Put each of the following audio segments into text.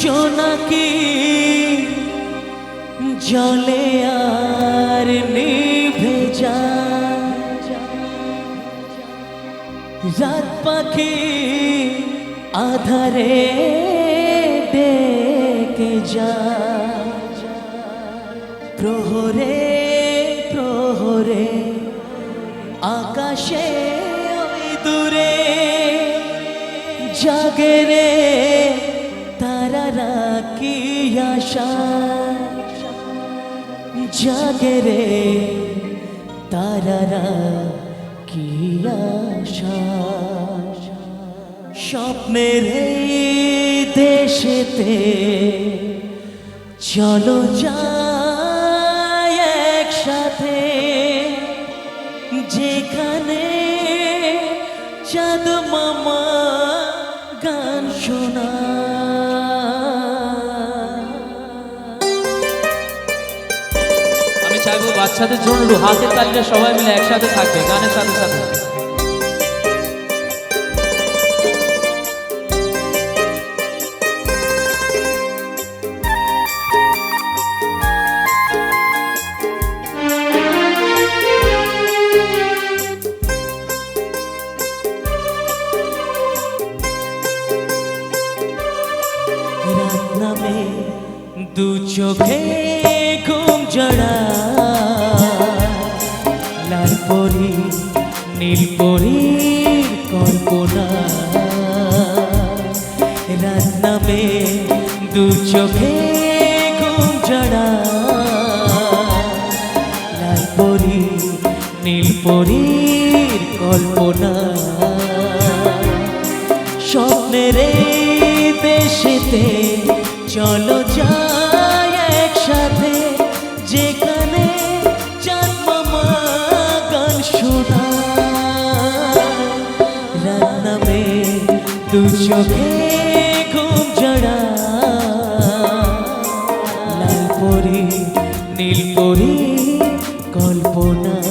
জোনাকি, জলে আর নিভে যায়। রাত পাখি আধারে ডেকে যায়। প্রহরে প্রহরে, আকাশে ওই দূরে জাগে আশা জাগে রে তারারা কি আশা? স্বপ্নের দেশেতে চলো যাই একসাথে। যেখানে চাঁদ মামা গান শোনা বাচ্চাদের জন্য হাতের তালিকা সবাই মিলে একসাথে থাকবে গানের সাথে সাথে। দু চোখে ঘুম জড়া লাল পরি, নীল পরির কল্পনা। রাত নামে দু চোখে ঘুম জড়া লাল পরি, নীল পরির কল্পনা। স্বপ্নের দেশেতে চলো যাই একসাথে, যেখানে চাঁদ মামা গান শোনা রাত নামে দু চোখে ঘুম জড়া লাল পরি, নীল পরি, কল্পনা।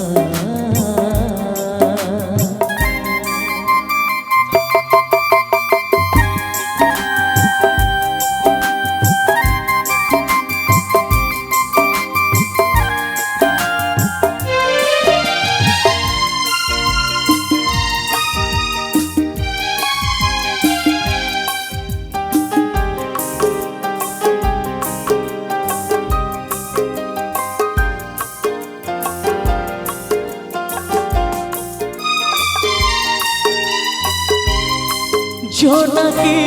জোনাকি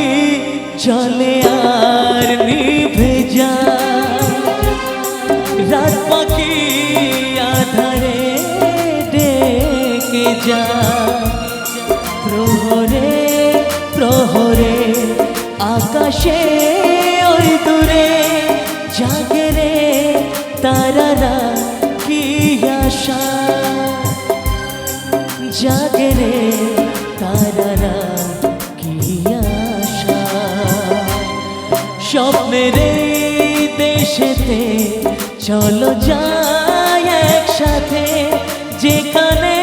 জলে আর নিভে যায় রাত পাখি আধারে ডেকে যায় প্রহরে প্রহরে আকাশে ওই দূরে জাগে রে তারারা কি আশা জাগে রে তারারা স্বপ্নের দেশেতে চলো যাই একসাথে যেখানে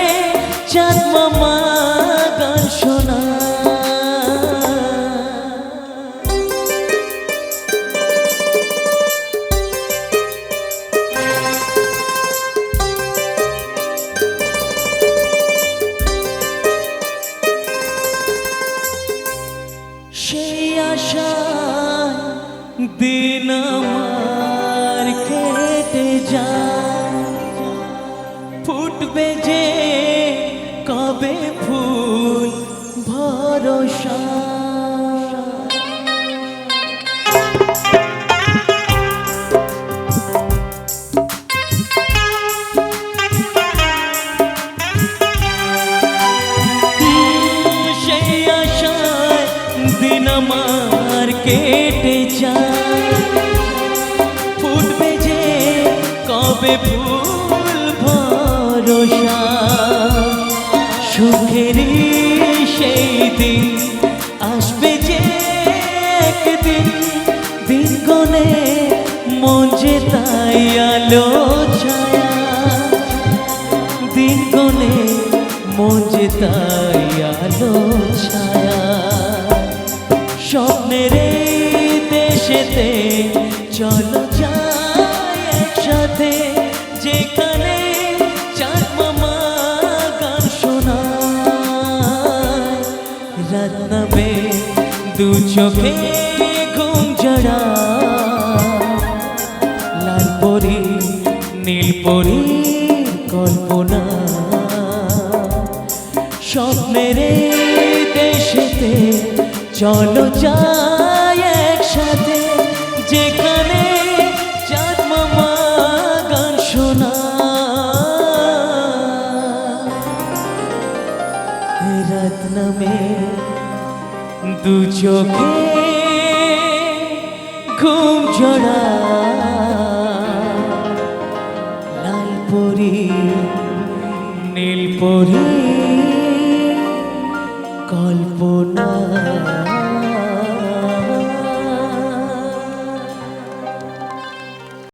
সেই আশা দিন আমার কেটে যায়। ফুটবে যে কবে ফুল ভরসা। কেটে যায়। ফুটবে যে কবে ফুল ভরসা? সুখেরই সেই দিন আসবে যে একদিন। দিন গনে মন যে তাই আলো ছায়া। দিন যে তাই আলো ছায়া। স্বপ্নের দেশেতে চলো যাই একসাথে, যেখানে চাঁদ মামা গান শোনায়। দু চোখে ঘুম জড়া লাল পরি, নীল পরি কল্পনা। স্বপ্নের দেশেতে চলো যাই। নামে দু চোখে ঘুম ঝরা লাল পরি নীল পরি।